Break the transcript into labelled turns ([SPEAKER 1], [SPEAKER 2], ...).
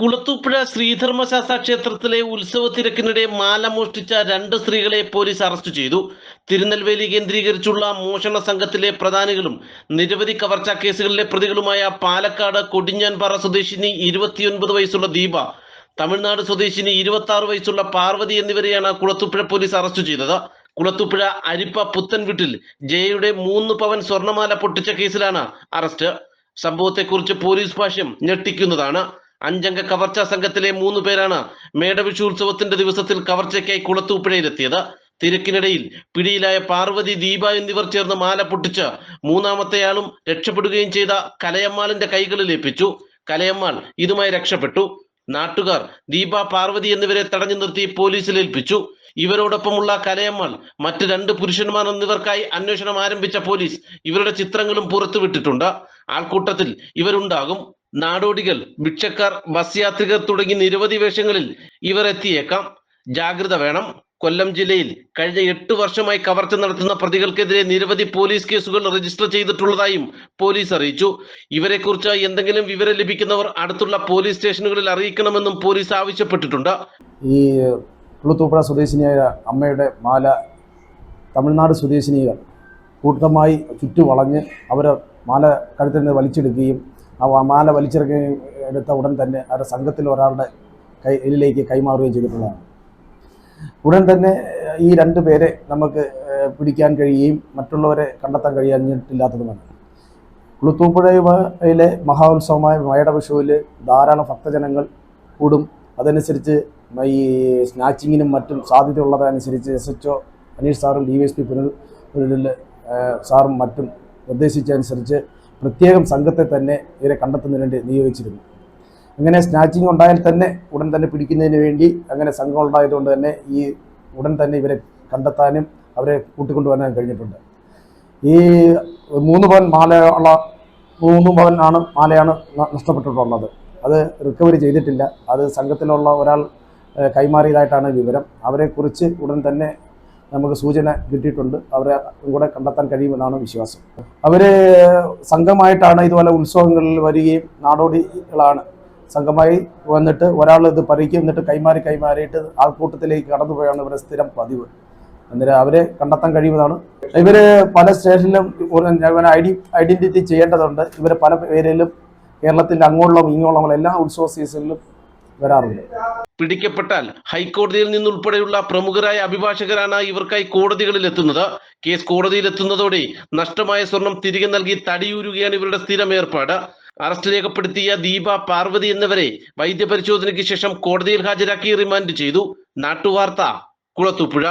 [SPEAKER 1] കുളത്തൂപ്പുഴ ശ്രീധർമ്മശാസ്ത്ര ക്ഷേത്രത്തിലെ ഉത്സവ തിരക്കിനിടെ മാല മോഷ്ടിച്ച രണ്ട് സ്ത്രീകളെ പോലീസ് അറസ്റ്റ് ചെയ്തു. തിരുനെൽവേലി കേന്ദ്രീകരിച്ചുള്ള മോഷണ സംഘത്തിലെ പ്രധാനികളും നിരവധി കവർച്ചാ കേസുകളിലെ പ്രതികളുമായ പാലക്കാട് കൊടിഞ്ഞാൻപാറ സ്വദേശിനി ഇരുപത്തിയൊൻപത് വയസ്സുള്ള ദീപ തമിഴ്നാട് സ്വദേശിനി ഇരുപത്തി ആറ് വയസ്സുള്ള പാർവതി എന്നിവരെയാണ് കുളത്തൂപ്പുഴ പോലീസ് അറസ്റ്റ് ചെയ്തത്. കുളത്തൂപ്പുഴ അരിപ്പ പുത്തൻ വീട്ടിൽ ജയയുടെ മൂന്ന് പവൻ സ്വർണമാല പൊട്ടിച്ച കേസിലാണ് അറസ്റ്റ്. സംഭവത്തെക്കുറിച്ച് പോലീസ് ഭാഷ്യം ഞെട്ടിക്കുന്നതാണ്. അഞ്ചംഗ കവർച്ചാ സംഘത്തിലെ മൂന്ന് പേരാണ് മേടവിഷു ഉത്സവത്തിന്റെ ദിവസത്തിൽ കവർച്ചയ്ക്കായി കുളത്തൂപ്പുഴയിലെത്തിയത്. തിരക്കിനിടയിൽ പിടിയിലായ പാർവതി ദീപ എന്നിവർ ചേർന്ന് മാല പൊട്ടിച്ച് മൂന്നാമത്തെയാളും രക്ഷപ്പെടുകയും ചെയ്ത കലയമ്മാളിന്റെ കൈകളിൽ ഏൽപ്പിച്ചു കലയമ്മാൾ ഇതുമായി രക്ഷപ്പെട്ടു. നാട്ടുകാർ ദീപ പാർവതി എന്നിവരെ തടഞ്ഞു നിർത്തി പോലീസിൽ ഏൽപ്പിച്ചു. ഇവരോടൊപ്പമുള്ള കലയമ്മാൾ മറ്റ് രണ്ട് പുരുഷന്മാർ എന്നിവർക്കായി അന്വേഷണം ആരംഭിച്ച പോലീസ് ഇവരുടെ ചിത്രങ്ങളും പുറത്തുവിട്ടിട്ടുണ്ട്. ആൾക്കൂട്ടത്തിൽ ഇവരുണ്ടാകും. നാടോടികൾ ഭിക്ഷക്കാർ ബസ് യാത്രികർ തുടങ്ങി നിരവധി വേഷങ്ങളിൽ ഇവർ എത്തിയേക്കാം. ജാഗ്രത വേണം. കൊല്ലം ജില്ലയിൽ കഴിഞ്ഞ എട്ട് വർഷമായി കവർച്ച നടത്തുന്ന പ്രതികൾക്കെതിരെ നിരവധി പോലീസ് കേസുകൾ രജിസ്റ്റർ ചെയ്തിട്ടുള്ളതായും പോലീസ് അറിയിച്ചു. ഇവരെക്കുറിച്ച് എന്തെങ്കിലും വിവരം ലഭിക്കുന്നവർ അടുത്തുള്ള പോലീസ് സ്റ്റേഷനുകളിൽ അറിയിക്കണമെന്നും പോലീസ് ആവശ്യപ്പെട്ടിട്ടുണ്ട്.
[SPEAKER 2] ഈ കുളുത്തൂപ്പുഴ സ്വദേശിനിയായ അമ്മയുടെ മാല തമിഴ്നാട് സ്വദേശിനികൾ കൂട്ടമായി ചുറ്റുവളഞ്ഞ് അവർ മാല കഴുത്തിൽ നിന്ന് വലിച്ചെടുക്കുകയും ആ മാല വലിച്ചെടുക്കുകയും എടുത്ത ഉടൻ തന്നെ അവരുടെ സംഘത്തിൽ ഒരാളുടെ കയ്യിലേക്ക് കൈമാറുകയും ചെയ്തിട്ടുള്ളതാണ്. ഉടൻ തന്നെ ഈ രണ്ട് പേരെ നമുക്ക് പിടിക്കാൻ കഴിയുകയും മറ്റുള്ളവരെ കണ്ടെത്താൻ കഴിയാഞ്ഞിട്ടില്ലാത്തതുമാണ്. കുളുത്തൂപ്പുഴയിലെ മഹോത്സവമായ മേടവിഷുവിൽ ധാരാളം ഭക്തജനങ്ങൾ കൂടും. അതനുസരിച്ച് ഈ സ്നാച്ചിങ്ങിനും മറ്റും സാധ്യതയുള്ളതനുസരിച്ച് എസ് എച്ച് ഒ അനീഷ് സാറും D Y S P Punal സാറും മറ്റും നിർദ്ദേശിച്ചതനുസരിച്ച് പ്രത്യേകം സംഘത്തെ തന്നെ ഇവരെ കണ്ടെത്തുന്നതിന് വേണ്ടി നിയോഗിച്ചിരുന്നു. അങ്ങനെ സ്നാച്ചിങ് ഉണ്ടായാൽ തന്നെ ഉടൻ തന്നെ പിടിക്കുന്നതിന് വേണ്ടി അങ്ങനെ സംഘം ഉണ്ടായതുകൊണ്ട് തന്നെ ഈ ഉടൻ തന്നെ ഇവരെ കണ്ടെത്താനും അവരെ കൂട്ടിക്കൊണ്ടുവരാനും കഴിഞ്ഞിട്ടുണ്ട്. ഈ മൂന്ന് പവൻ മാലയുള്ള മൂന്ന് പവൻ ആണ് മാലയാണ് നഷ്ടപ്പെട്ടിട്ടുള്ളത്. അത് റിക്കവറി ചെയ്തിട്ടില്ല. അത് സംഘത്തിലുള്ള ഒരാൾ കൈമാറിയതായിട്ടാണ് വിവരം. അവരെക്കുറിച്ച് ഉടൻ തന്നെ നമുക്ക് സൂചന കിട്ടിയിട്ടുണ്ട്. അവരെ കൂടെ കണ്ടെത്താൻ കഴിയുമെന്നാണ് വിശ്വാസം. അവർ സംഘമായിട്ടാണ് ഇതുപോലെ ഉത്സവങ്ങളിൽ വരികയും നാടോടികളാണ്. സംഘമായി വന്നിട്ട് ഒരാൾ ഇത് പറിക്കും എന്നിട്ട് കൈമാറി കൈമാറിയിട്ട് ആൾക്കൂട്ടത്തിലേക്ക് കടന്നുപോയാണ് ഇവരെ സ്ഥിരം പതിവ്. അന്നേരം അവരെ കണ്ടെത്താൻ കഴിയുന്നതാണ് ഇവർ പല സ്റ്റേഷനിലും ഐഡി ഐഡന്റിറ്റി ചെയ്യേണ്ടതുണ്ട്. ഇവർ പല പേരിലും കേരളത്തിന്റെ അങ്ങോളം ഇങ്ങോട്ടുള്ള എല്ലാ ഉത്സവ സീസണിലും വരാറുണ്ട്.
[SPEAKER 1] പിടിക്കപ്പെട്ടാൽ ഹൈക്കോടതിയിൽ നിന്നുൾപ്പെടെയുള്ള പ്രമുഖരായ അഭിഭാഷകരാണ് ഇവർക്കായി കോടതികളിൽ എത്തുന്നത് കേസ് കോടതിയിൽ എത്തുന്നതോടെ നഷ്ടമായ സ്വർണം തിരികെ നൽകി തടിയൂരുകയാണ് ഇവരുടെ സ്ഥിരം ഏർപ്പാട്. അറസ്റ്റ് രേഖപ്പെടുത്തിയ ദീപ പാർവതി എന്നിവരെ വൈദ്യപരിശോധനയ്ക്ക് ശേഷം കോടതിയിൽ ഹാജരാക്കി റിമാൻഡ് ചെയ്തു. നാട്ടുവാർത്ത കുളത്തൂപ്പുഴ.